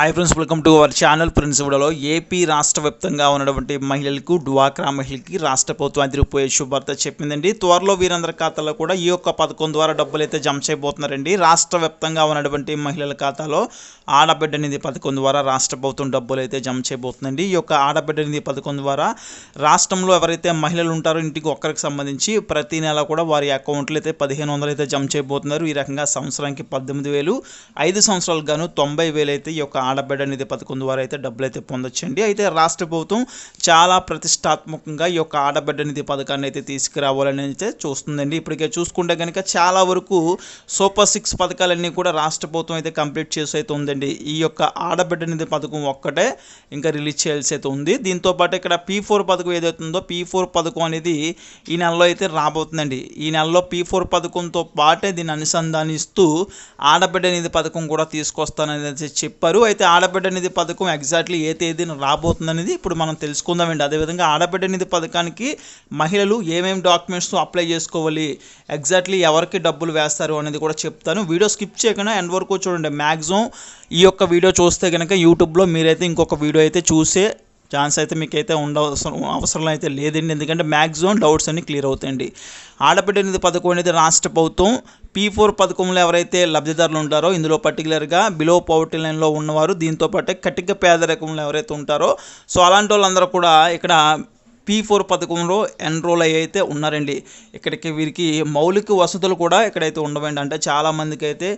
Hi friends welcome to our channel friends ఇవిడలో AP రాష్ట్ర వ్యాప్తంగా ఉన్నటువంటి మహిళలకు డ్వాక్రా మహిళకి రాష్ట్ర ప్రభుత్వం అదిరిపోయే శుభార్త చెప్పిందండి. త్వరలో వీరందరి ఖాతాలో కూడా ఈ యొక్క పథకం ద్వారా డబ్బులు అయితే జమ చేయబోతున్నారండి. రాష్ట్ర వ్యాప్తంగా ఉన్నటువంటి మహిళల ఖాతాలో ఆడబిడ్డ నిధి పథకం ద్వారా రాష్ట్ర ప్రభుత్వం డబ్బులు అయితే జమ చేయబోతుందండి. ఈ యొక్క ఆడబిడ్డ నిధి పథకం ద్వారా రాష్ట్రంలో ఎవరైతే మహిళలు ఉంటారో ఇంటికి ఒక్కరికి సంబంధించి ప్రతి నెల కూడా వారి అకౌంట్లు అయితే పదిహేను వందలు అయితే జమ చేయబోతున్నారు. ఈ రకంగా సంవత్సరానికి పద్దెనిమిది వేలు ఐదు సంవత్సరాలకు గాను తొంభై వేలు అయితే ఈ యొక్క ఆడబిడ్డ నిధి పథకం ద్వారా అయితే డబ్బులు అయితే పొందొచ్చండి. అయితే రాష్ట్ర ప్రభుత్వం చాలా ప్రతిష్టాత్మకంగా ఈ యొక్క ఆడబిడ్డ నిధి పథకాన్ని అయితే తీసుకురావాలని అయితే చూస్తుందండి. ఇప్పటికే చూసుకుంటే కనుక చాలా వరకు సూపర్ సిక్స్ పథకాలన్నీ కూడా రాష్ట్ర ప్రభుత్వం అయితే కంప్లీట్ చేసి అయితే ఉందండి. ఈ యొక్క ఆడబిడ్డ నిధి పథకం ఒక్కటే ఇంకా రిలీజ్ చేయాల్సి అయితే ఉంది. దీంతో పాటు ఇక్కడ పీ ఫోర్ పథకం ఏదైతే ఉందో పీ ఫోర్ పథకం అనేది ఈ నెలలో అయితే రాబోతుందండి. ఈ నెలలో పీ ఫోర్ పథకంతో పాటే దీన్ని అనుసంధానిస్తూ ఆడబిడ్డ నిధి పథకం కూడా తీసుకొస్తానని చెప్పారు. అయితే ఆడబిడ్డ నిధి పథకం ఎగ్జాక్ట్లీ ఏ తేదీన రాబోతుందనేది ఇప్పుడు మనం తెలుసుకుందామండి. అదేవిధంగా ఆడబిడ్డ నిధి పథకానికి మహిళలు ఏమేమి డాక్యుమెంట్స్ అప్లై చేసుకోవాలి ఎగ్జాక్ట్లీ ఎవరికి డబ్బులు వేస్తారు అనేది కూడా చెప్తాను. వీడియో స్కిప్ చేయకుండా ఎండ్ వరకు చూడండి. మ్యాక్సిమం ఈ యొక్క వీడియో చూస్తే కనుక యూట్యూబ్లో మీరైతే ఇంకొక వీడియో అయితే చూసే ఛాన్స్ అయితే మీకైతే ఉండవసరం అవసరం అయితే లేదండి. ఎందుకంటే మ్యాక్సిమం డౌట్స్ అన్ని క్లియర్ అవుతాయండి. ఆడబిడ్డ నిధి పథకం అనేది రాష్ట్ర ప్రభుత్వం పీ ఫోర్ పథకంలో ఎవరైతే లబ్ధిదారులు ఉంటారో ఇందులో పర్టికులర్గా బిలో పవర్టీ లైన్లో ఉన్నవారు దీంతో పాటు కటిక పేదరికంలో ఎవరైతే ఉంటారో సో అలాంటి వాళ్ళందరూ కూడా ఇక్కడ పీ ఫోర్ పథకంలో ఎన్రోల్ అయ్యి అయితే ఉన్నారండి. ఇక్కడికి వీరికి మౌలిక వసతులు కూడా ఇక్కడైతే ఉండవండి. అంటే చాలామందికి అయితే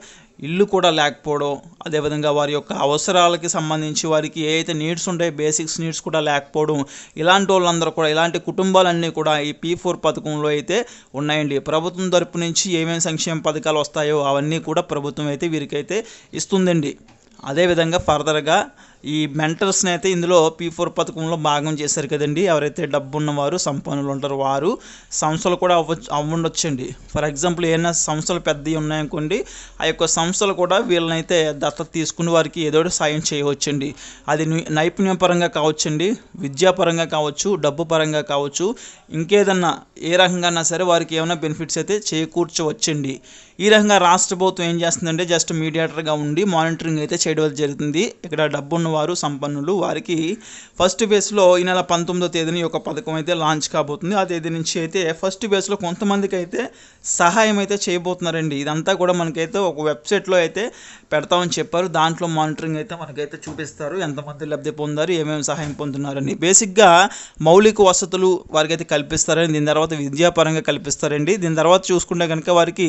ఇల్లు కూడా లేకపోవడం అదేవిధంగా వారి యొక్క అవసరాలకి సంబంధించి వారికి ఏ అయితే నీడ్స్ ఉంటాయో బేసిక్స్ నీడ్స్ కూడా లేకపోవడం ఇలాంటి వాళ్ళందరూ కూడా ఇలాంటి కుటుంబాలన్నీ కూడా ఈ పీ ఫోర్ పథకంలో అయితే ఉన్నాయండి. ప్రభుత్వం తరపు నుంచి ఏమేమి సంక్షేమ పథకాలు వస్తాయో అవన్నీ కూడా ప్రభుత్వం అయితే వీరికైతే ఇస్తుందండి. అదేవిధంగా ఫర్దర్గా ఈ మెంటర్స్ని అయితే ఇందులో పీ ఫోర్ పథకంలో భాగం చేశారు కదండి. ఎవరైతే డబ్బు ఉన్నవారు సంపన్నులు ఉంటారో వారు సంస్థలు కూడా అవ్వచ్చు అవ్వండొచ్చండి. ఫర్ ఎగ్జాంపుల్ ఏమైనా సంస్థలు పెద్దవి ఉన్నాయనుకోండి ఆ యొక్క సంస్థలు కూడా వీళ్ళనైతే దత్తత తీసుకుని వారికి ఏదో ఒకటి సాయం చేయవచ్చండి. అది నైపుణ్యం నైపుణ్యపరంగా కావచ్చండి విద్యాపరంగా కావచ్చు డబ్బు పరంగా కావచ్చు ఇంకేదన్నా ఏ రకంగా సరే వారికి ఏమైనా బెనిఫిట్స్ అయితే చేకూర్చవచ్చండి. ఈ రకంగా రాష్ట్ర ప్రభుత్వం ఏం చేస్తుందంటే జస్ట్ మీడియేటర్గా ఉండి మానిటరింగ్ అయితే చేయడం జరుగుతుంది. ఇక్కడ డబ్బు వారు సంపన్నులు. వారికి ఫస్ట్ బేస్లో ఈ నెల పంతొమ్మిదో తేదీని ఒక పథకం అయితే లాంచ్ కాబోతుంది. ఆ తేదీ నుంచి అయితే ఫస్ట్ బేస్లో కొంతమందికి అయితే సహాయం అయితే చేయబోతున్నారండి. ఇదంతా కూడా మనకైతే ఒక వెబ్సైట్లో అయితే పెడతామని చెప్పారు. దాంట్లో మానిటరింగ్ అయితే మనకైతే చూపిస్తారు. ఎంతమంది లబ్ధి పొందారు ఏమేమి సహాయం పొందుతున్నారని. బేసిక్గా మౌలిక వసతులు వారికి అయితే కల్పిస్తారని దీని తర్వాత విద్యాపరంగా కల్పిస్తారండి. దీని తర్వాత చూసుకుంటే కనుక వారికి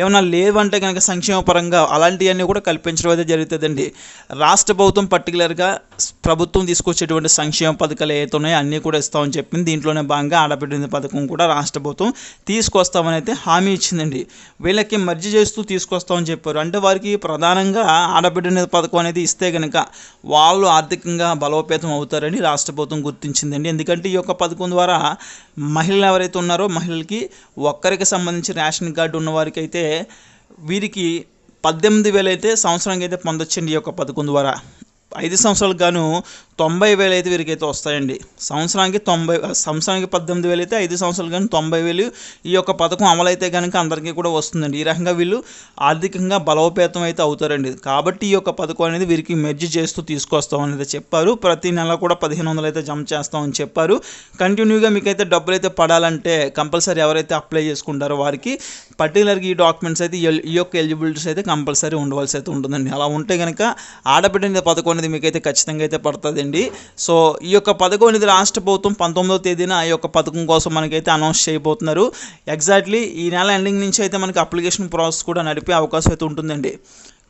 ఏమైనా లేవంటే కనుక సంక్షేమ పరంగా అలాంటివన్నీ కూడా కల్పించడం అయితే జరుగుతుందండి. రాష్ట్ర ప్రభుత్వం పర్టికులర్గా ప్రభుత్వం తీసుకొచ్చేటువంటి సంక్షేమ పథకాలు ఏవైతే ఉన్నాయో అన్నీ కూడా ఇస్తామని చెప్పింది. దీంట్లోనే భాగంగా ఆడబిడ్డ పథకం కూడా రాష్ట్ర ప్రభుత్వం తీసుకొస్తామని అయితే హామీ ఇచ్చిందండి. వీళ్ళకి మర్జీ చేస్తూ తీసుకొస్తామని చెప్పారు. అంటే వారికి ప్రధానంగా ఆడబిడ్డ పథకం అనేది ఇస్తే కనుక వాళ్ళు ఆర్థికంగా బలోపేతం అవుతారని రాష్ట్ర ప్రభుత్వం గుర్తించిందండి. ఎందుకంటే ఈ యొక్క పథకం ద్వారా మహిళలు ఎవరైతే ఉన్నారో మహిళలకి ఒక్కరికి సంబంధించి రేషన్ కార్డు ఉన్న వారికి అయితే వీరికి పద్దెనిమిది వేలు అయితే సంవత్సరానికి అయితే పొందొచ్చండి ఈ యొక్క పథకం ద్వారా. ఐదు సంవత్సరాలకు గాను తొంభై వేలు అయితే వీరికైతే వస్తాయండి. సంవత్సరానికి తొంభై సంవత్సరానికి పద్దెనిమిది వేలు అయితే ఐదు సంవత్సరాలు కానీ తొంభై వేలు ఈ యొక్క పథకం అమలైతే కనుక అందరికీ కూడా వస్తుందండి. ఈ రకంగా వీళ్ళు ఆర్థికంగా బలోపేతం అయితే అవుతారండి. కాబట్టి ఈ యొక్క పథకం అనేది వీరికి మెర్జ్ చేస్తూ తీసుకొస్తాం అనేది చెప్పారు. ప్రతి నెల కూడా పదిహేను వందలు అయితే జమ చేస్తామని చెప్పారు. కంటిన్యూగా మీకైతే డబ్బులు అయితే పడాలంటే కంపల్సరీ ఎవరైతే అప్లై చేసుకుంటారో వారికి పర్టికులర్గా ఈ డాక్యుమెంట్స్ అయితే ఈ యొక్క ఎలిజిబిలిటీస్ అయితే కంపల్సరీ ఉండవలసి అయితే ఉంటుందండి. అలా ఉంటే కనుక ఆడబిడ్డ పథకం అనేది మీకైతే ఖచ్చితంగా అయితే పడుతుందండి. సో ఈ యొక్క పథకం అనేది రాష్ట్ర ప్రభుత్వం పంతొమ్మిదవ తేదీన ఈ యొక్క పథకం కోసం మనకైతే అనౌన్స్ చేయబోతున్నారు. ఎగ్జాక్ట్లీ ఈ నెల ఎండింగ్ నుంచి అయితే మనకి అప్లికేషన్ ప్రాసెస్ కూడా నడిపే అవకాశం అయితే ఉంటుందండి.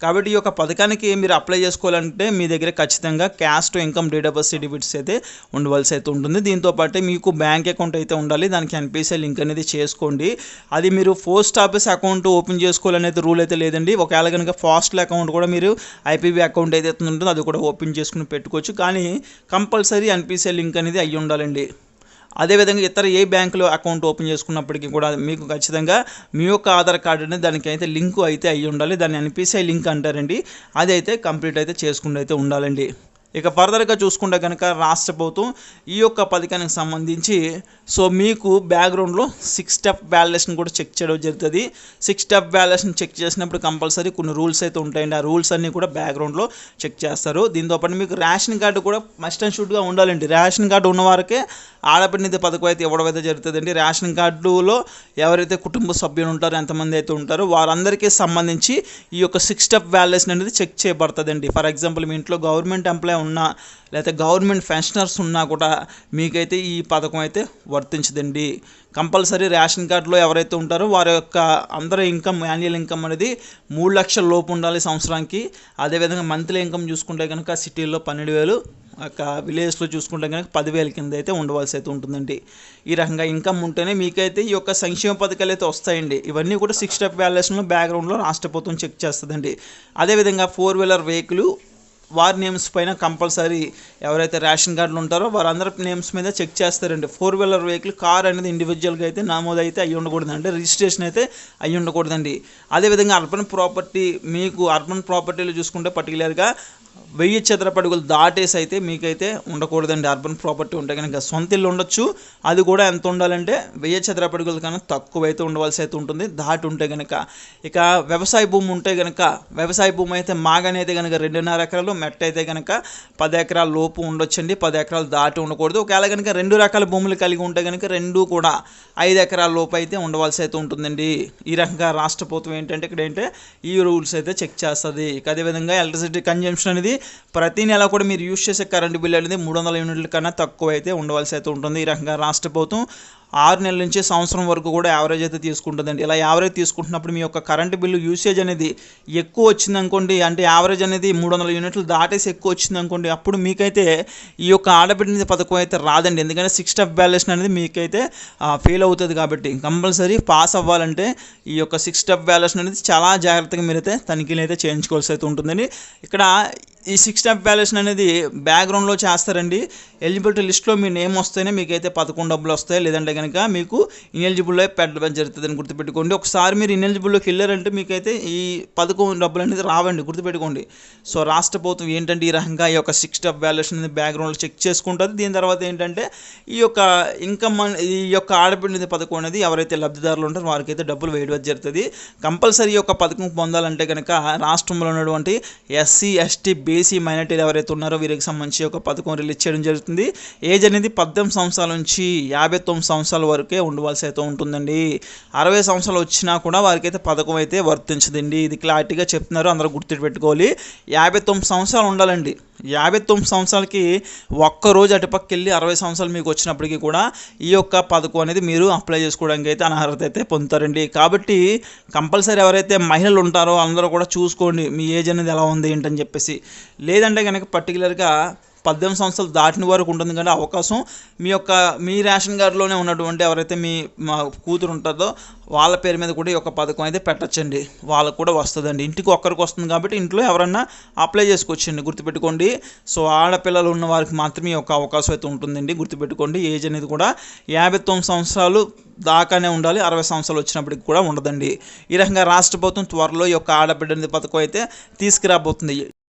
కాబట్టి ఈ యొక్క పథకానికి మీరు అప్లై చేసుకోవాలంటే మీ దగ్గర ఖచ్చితంగా caste income date of birth certificates అయితే ఉండవలసి అయితే ఉంటుంది. దీంతోపాటు మీకు బ్యాంక్ అకౌంట్ అయితే ఉండాలి. దానికి ఎన్పిసిఐ లింక్ అనేది చేసుకోండి. అది మీరు పోస్ట్ ఆఫీస్ అకౌంట్ ఓపెన్ చేసుకోవాలనేది రూల్ అయితే లేదండి. ఒకవేళ కనుక ఫాస్ట్ల అకౌంట్ కూడా మీరు ఐపీబీ అకౌంట్ ఏదైతే ఉంటుందో అది కూడా ఓపెన్ చేసుకుని పెట్టుకోవచ్చు. కానీ కంపల్సరీ ఎన్పిసిఐ లింక్ అనేది అయ్యి ఉండాలండి. అదేవిధంగా ఇతర ఏ బ్యాంకులో అకౌంట్ ఓపెన్ చేసుకున్నప్పటికీ కూడా మీకు ఖచ్చితంగా మీ యొక్క ఆధార్ కార్డు అనేది దానికి అయితే లింక్ అయితే అయ్యి ఉండాలి. దాన్ని ఎన్పిసిఐ లింక్ అంటారండి. అది అయితే కంప్లీట్ అయితే చేసుకుంటూ అయితే ఉండాలండి. ఇక ఫర్దర్గా చూసుకుంటే కనుక రాష్ట్ర ప్రభుత్వం ఈ యొక్క పథకానికి సంబంధించి సో మీకు బ్యాక్గ్రౌండ్లో సిక్స్ స్టెప్ వ్యాలిడేషన్ కూడా చెక్ చేయడం జరుగుతుంది. సిక్స్ స్టెప్ వ్యాలిడేషన్ చెక్ చేసినప్పుడు కంపల్సరీ కొన్ని రూల్స్ అయితే ఉంటాయండి. ఆ రూల్స్ అన్నీ కూడా బ్యాక్గ్రౌండ్లో చెక్ చేస్తారు. దీంతో పాటు మీకు రేషన్ కార్డు కూడా మస్ట్ అండ్ షుడ్గా ఉండాలండి. రేషన్ కార్డు ఉన్న వారికే పథకం అయితే ఇవ్వడం అయితే జరుగుతుందండి. రేషన్ కార్డులో ఎవరైతే కుటుంబ సభ్యులు ఉంటారో ఎంతమంది అయితే ఉంటారో వారందరికీ సంబంధించి ఈ యొక్క సిక్స్ స్టెప్ వ్యాలిడేషన్ అనేది చెక్ చేయబడుతుందండి. ఫర్ ఎగ్జాంపుల్ మీ ఇంట్లో గవర్నమెంట్ ఎంప్లాయ్ ఉన్నా లేకపోతే గవర్నమెంట్ పెన్షనర్స్ ఉన్నా కూడా మీకైతే ఈ పథకం అయితే వర్తించదండి. కంపల్సరీ రేషన్ కార్డులో ఎవరైతే ఉంటారో వారి యొక్క అందరి ఇన్కమ్ యాన్యువల్ ఇన్కమ్ అనేది మూడు లక్షల లోపు ఉండాలి సంవత్సరానికి. అదేవిధంగా మంత్లీ ఇన్కమ్ చూసుకుంటే కనుక సిటీల్లో పన్నెండు వేలు ఒక విలేజ్లో చూసుకుంటే కనుక పదివేల కింద అయితే ఉండవలసి అయితే ఉంటుందండి. ఈ రకంగా ఇన్కమ్ ఉంటేనే మీకైతే ఈ యొక్క సంక్షేమ పథకాలు అయితే వస్తాయండి. ఇవన్నీ కూడా సిక్స్ స్టెప్ వ్యాల్యుయేషన్లో బ్యాక్గ్రౌండ్లో రాష్ట్ర ప్రభుత్వం చెక్ చేస్తుందండి. అదేవిధంగా ఫోర్ వీలర్ వెహికల్ వారి నేమ్స్ పైన కంపల్సరీ ఎవరైతే రేషన్ కార్డులు ఉంటారో వారందరి నేమ్స్ మీద చెక్ చేస్తారండి. ఫోర్ వీలర్ వెహికల్ కార్ అనేది ఇండివిజువల్గా అయితే నమోదు అయితే అయ్యి ఉండకూడదండి. రిజిస్ట్రేషన్ అయితే అయ్యి ఉండకూడదండి. అదేవిధంగా అర్బన్ ప్రాపర్టీ మీకు అర్బన్ ప్రాపర్టీలు చూసుకుంటే పర్టికులర్గా వెయ్యి చదరపడుగులు దాటేసి అయితే మీకైతే ఉండకూడదండి. అర్బన్ ప్రాపర్టీ ఉంటే కనుక సొంత ఇల్లు ఉండొచ్చు. అది కూడా ఎంత ఉండాలంటే వెయ్యి చదరపడుగుల కన్నా తక్కువ అయితే ఉండవలసి అయితే ఉంటుంది. దాటి ఉంటే కనుక ఇక వ్యవసాయ భూమి ఉంటే కనుక వ్యవసాయ భూమి అయితే మాగనైతే కనుక రెండున్నర ఎకరాలు మెట్ట అయితే కనుక పది ఎకరాల లోపు ఉండొచ్చండి పది ఎకరాలు దాటి ఉండకూడదు. ఒకవేళ కనుక రెండు రకాల భూములు కలిగి ఉంటే కనుక రెండు కూడా ఐదు ఎకరాల లోపు అయితే ఉండవలసి అయితే ఉంటుందండి. ఈ రకంగా రాష్ట్ర ప్రభుత్వం ఏంటంటే ఇక్కడ ఏంటంటే ఈ రూల్స్ అయితే చెక్ చేస్తుంది. ఇక అదేవిధంగా ఎలక్ట్రిసిటీ కన్జంప్షన్ అనేది ప్రతి నెల కూడా మీరు యూజ్ చేసే కరెంటు బిల్ అనేది మూడు వందల యూనిట్ల కన్నా తక్కువ అయితే ఉండవలసి అయితే ఉంటుంది. ఈ రకంగా రాష్ట్ర ప్రభుత్వం ఆరు నెలల నుంచి సంవత్సరం వరకు కూడా యావరేజ్ అయితే తీసుకుంటుందండి. ఇలా యావరేజ్ తీసుకుంటున్నప్పుడు మీ యొక్క కరెంటు బిల్లు యూసేజ్ అనేది ఎక్కువ వచ్చింది అనుకోండి అంటే యావరేజ్ అనేది మూడు వందల యూనిట్లు దాటేసి ఎక్కువ వచ్చింది అనుకోండి అప్పుడు మీకైతే ఈ యొక్క ఆడబిడ్డ పథకం అయితే రాదండి. ఎందుకంటే సిక్స్ ఆఫ్ బ్యాలెన్స్ అనేది మీకైతే ఫెయిల్ అవుతుంది కాబట్టి కంపల్సరీ పాస్ అవ్వాలంటే ఈ యొక్క సిక్స్ స్టెప్ బ్యాలెన్స్ అనేది చాలా జాగ్రత్తగా మీరైతే తనిఖీలు అయితే చేయించుకోవాల్సి అయితే ఉంటుందండి. ఇక్కడ ఈ సిక్స్ స్టెప్ బ్యాలెన్స్ అనేది బ్యాక్గ్రౌండ్లో చేస్తారండి. ఎలిజిబిలిటీ లిస్ట్లో మీ నేమ్ వస్తేనే మీకైతే పదకొండు డబ్బులు వస్తాయి. లేదంటే కనుక మీకు ఇనెలిజిబుల్లో పెట్టడం జరుగుతుందని గుర్తుపెట్టుకోండి. ఒకసారి మీరు ఇన్ఎలిజిబుల్లోకి వెళ్ళారంటే మీకైతే ఈ పదకొండు డబ్బులు అనేది రావండి. గుర్తుపెట్టుకోండి. సో రాష్ట్ర ప్రభుత్వం ఏంటంటే ఈ రకంగా ఈ యొక్క సిక్స్ స్టెప్ వాల్యుయేషన్ అనేది బ్యాక్గ్రౌండ్లో చెక్ చేసుకుంటుంది. దీని తర్వాత ఏంటంటే ఈ యొక్క ఇన్కమ్ ఈ యొక్క ఆడపిల్లది పథకం అనేది ఎవరైతే లబ్ధిదారులు ఉంటారో వారికైతే డబ్బులు వేయడం జరుగుతుంది. కంపల్సరీ ఈ యొక్క పథకం పొందాలంటే కనుక రాష్ట్రంలో ఉన్నటువంటి ఎస్సీ ఎస్టీ బీసీ మైనార్టీలు ఎవరైతే ఉన్నారో వీరికి సంబంధించి ఒక పథకం రిలీజ్ చేయడం జరుగుతుంది. ఏజ్ అనేది పద్దెనిమిది సంవత్సరాల నుంచి యాభై తొమ్మిది సంవత్సరాల వరకే ఉండవలసి అయితే ఉంటుందండి. అరవై సంవత్సరాలు వచ్చినా కూడా వారికి అయితే పథకం అయితే వర్తించదండి. ఇది క్లారిటీగా చెప్తున్నారు. అందరూ గుర్తుపెట్టుకోవాలి. యాభై తొమ్మిది సంవత్సరాలు ఉండాలండి. యాభై తొమ్మిది సంవత్సరాలకి ఒక్కరోజు అటుపక్క వెళ్ళి అరవై సంవత్సరాలు మీకు వచ్చినప్పటికీ కూడా ఈ యొక్క పథకం అనేది మీరు అప్లై చేసుకోవడానికి అయితే అనర్హత అయితే పొందుతారండి. కాబట్టి కంపల్సరీ ఎవరైతే మహిళలు ఉంటారో అందరూ కూడా చూసుకోండి మీ ఏజ్ అనేది ఎలా ఉంది ఏంటని చెప్పేసి. లేదంటే కనుక పర్టికులర్గా పద్దెనిమిది సంవత్సరాలు దాటిన వరకు ఉంటుంది. కానీ అవకాశం మీ యొక్క మీ రేషన్ కార్డులోనే ఉన్నటువంటి ఎవరైతే మీ మా కూతురు ఉంటుందో వాళ్ళ పేరు మీద కూడా ఈ యొక్క పథకం అయితే పెట్టచ్చండి. వాళ్ళకు కూడా వస్తుందండి. ఇంటికి ఒక్కరికి వస్తుంది కాబట్టి ఇంట్లో ఎవరన్నా అప్లై చేసుకోవచ్చండి. గుర్తుపెట్టుకోండి. సో ఆడపిల్లలు ఉన్న వారికి మాత్రమే ఈ యొక్క అవకాశం అయితే ఉంటుందండి. గుర్తుపెట్టుకోండి. ఏజ్ అనేది కూడా యాభై తొమ్మిది సంవత్సరాలు దాకానే ఉండాలి. అరవై సంవత్సరాలు వచ్చినప్పటికి కూడా ఉండదండి. ఈ రకంగా రాష్ట్ర ప్రభుత్వం త్వరలో ఈ యొక్క ఆడబిడ్డ పథకం అయితే తీసుకురాబోతుంది.